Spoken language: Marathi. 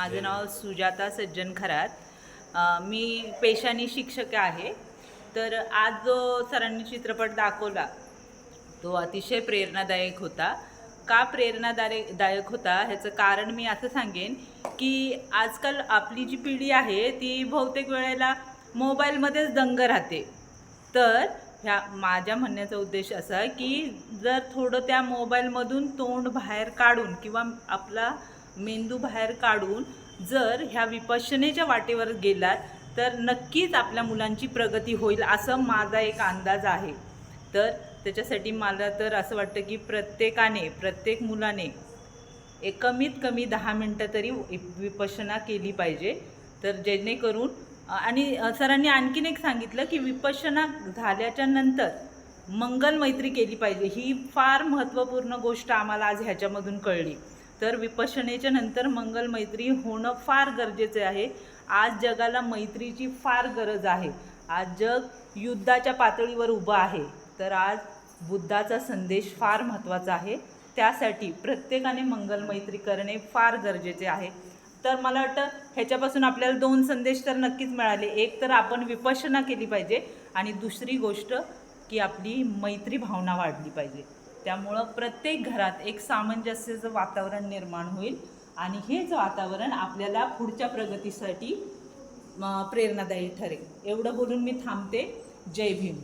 माझं नाव सुजाता सज्जन खरात. मी पेशाने शिक्षक आहे. तर आज जो सरांनी चित्रपट दाखवला तो अतिशय प्रेरणादायक होता. का प्रेरणादायक दायक होता ह्याचं कारण मी असं सांगेन की आजकाल आपली जी पिढी आहे ती बहुतेक वेळेला मोबाईलमध्येच दंग राहते. तर ह्या माझ्या म्हणण्याचा उद्देश असा की जर थोडं त्या मोबाईलमधून तोंड बाहेर काढून किंवा आपला मेंदू बाहेर काढून जर ह्या विपश्यनेच्या वाटेवर गेलात तर नक्कीच आपल्या मुलांची प्रगती होईल असं माझा एक अंदाज आहे. तर त्याच्यासाठी मला तर असं वाटतं की प्रत्येकाने प्रत्येक मुलाने एक कमीत कमी दहा मिनटं तरी विपशना केली पाहिजे. तर जेणेकरून आणि सरांनी आणखीन एक सांगितलं की विपशना झाल्याच्यानंतर मंगल मैत्री केली पाहिजे. ही फार महत्त्वपूर्ण गोष्ट आम्हाला आज ह्याच्यामधून कळली. तर विपशनेच्या नंतर मंगल मैत्री होणं फार गरजेचे आहे. आज जगाला मैत्रीची फार गरज आहे. आज जग युद्धाच्या पातळीवर उभं आहे. तर आज बुद्धाचा संदेश फार महत्त्वाचा आहे. त्यासाठी प्रत्येकाने मंगल मैत्री करणे फार गरजेचे आहे. तर मला वाटतं ह्याच्यापासून आपल्याला दोन संदेश तर नक्कीच मिळाले. एक तर आपण विपशना केली पाहिजे आणि दुसरी गोष्ट की आपली मैत्री भावना वाढली पाहिजे. त्यामुळं प्रत्येक घरात एक सामंजस्याचं वातावरण निर्माण होईल आणि हेच वातावरण आपल्याला पुढच्या प्रगतीसाठी प्रेरणादायी ठरेल. एवढं बोलून मी थांबते. जय भीम.